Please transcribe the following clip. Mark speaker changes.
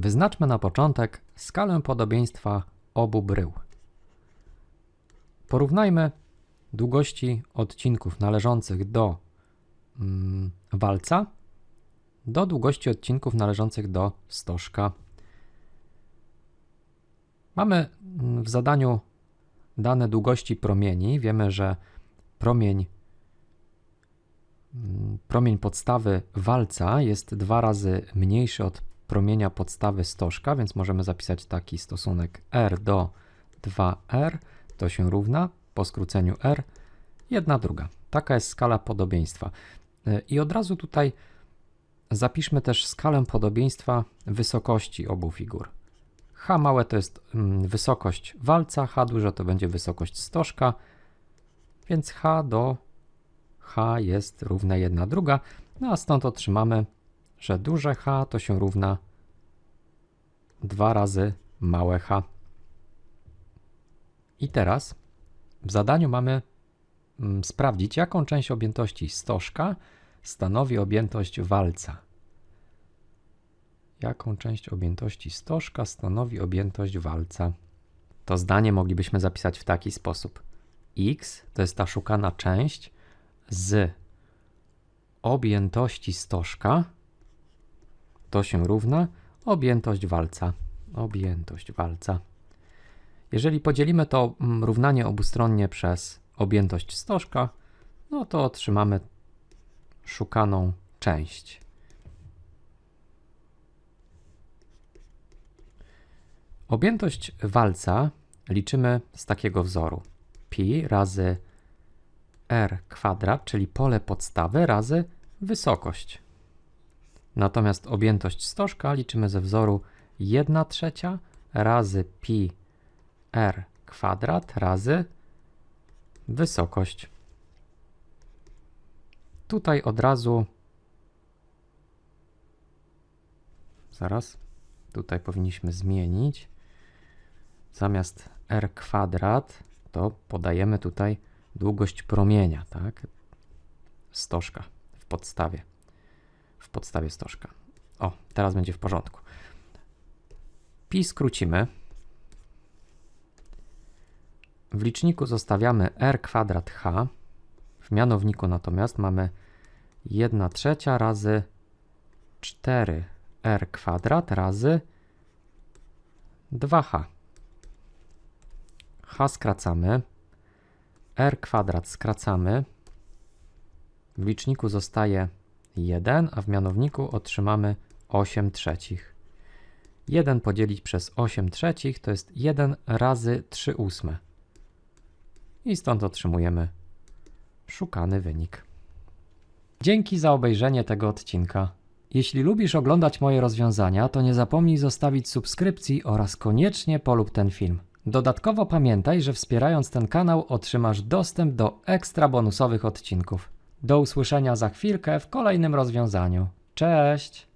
Speaker 1: Wyznaczmy na początek skalę podobieństwa obu brył. Porównajmy długości odcinków należących do mm, walca do długości odcinków należących do stożka. Mamy mm, w zadaniu dane długości promieni. Wiemy, że promień, mm, promień podstawy walca jest dwa razy mniejszy od promienia podstawy stożka, więc możemy zapisać taki stosunek R do 2R. To się równa po skróceniu R 1 druga. Taka jest skala podobieństwa. Y, I od razu tutaj zapiszmy też skalę podobieństwa wysokości obu figur. H małe to jest mm, wysokość walca, H duże to będzie wysokość stożka, więc H do H jest równe 1 druga, no a stąd otrzymamy, że duże H to się równa 2 razy małe H. I teraz w zadaniu mamy mm, sprawdzić, jaką część objętości stożka stanowi objętość walca. Jaką część objętości stożka stanowi objętość walca? To zdanie moglibyśmy zapisać w taki sposób. X to jest ta szukana część z objętości stożka. To się równa objętość walca. Objętość walca. Jeżeli podzielimy to mm, równanie obustronnie przez objętość stożka, no to otrzymamy szukaną część. Objętość walca liczymy z takiego wzoru. Pi razy r kwadrat, czyli pole podstawy, razy wysokość. Natomiast objętość stożka liczymy ze wzoru 1 trzecia razy pi r kwadrat razy wysokość. Tutaj od razu. Zaraz. Tutaj powinniśmy zmienić. Zamiast r kwadrat, to podajemy tutaj długość promienia, tak? Stożka w podstawie. Podstawie stożka. O, teraz będzie w porządku. Pi skrócimy. W liczniku zostawiamy r kwadrat h. W mianowniku natomiast mamy 1 trzecia razy 4r kwadrat razy 2h. h skracamy, r kwadrat skracamy. W liczniku zostaje 1, a w mianowniku otrzymamy 8 trzecich. 1 podzielić przez 8 trzecich to jest 1 razy 3 ósme. I stąd otrzymujemy szukany wynik. Dzięki za obejrzenie tego odcinka. Jeśli lubisz oglądać moje rozwiązania, to nie zapomnij zostawić subskrypcji oraz koniecznie polub ten film. Dodatkowo pamiętaj, że wspierając ten kanał otrzymasz dostęp do ekstra bonusowych odcinków. Do usłyszenia za chwilkę w kolejnym rozwiązaniu. Cześć!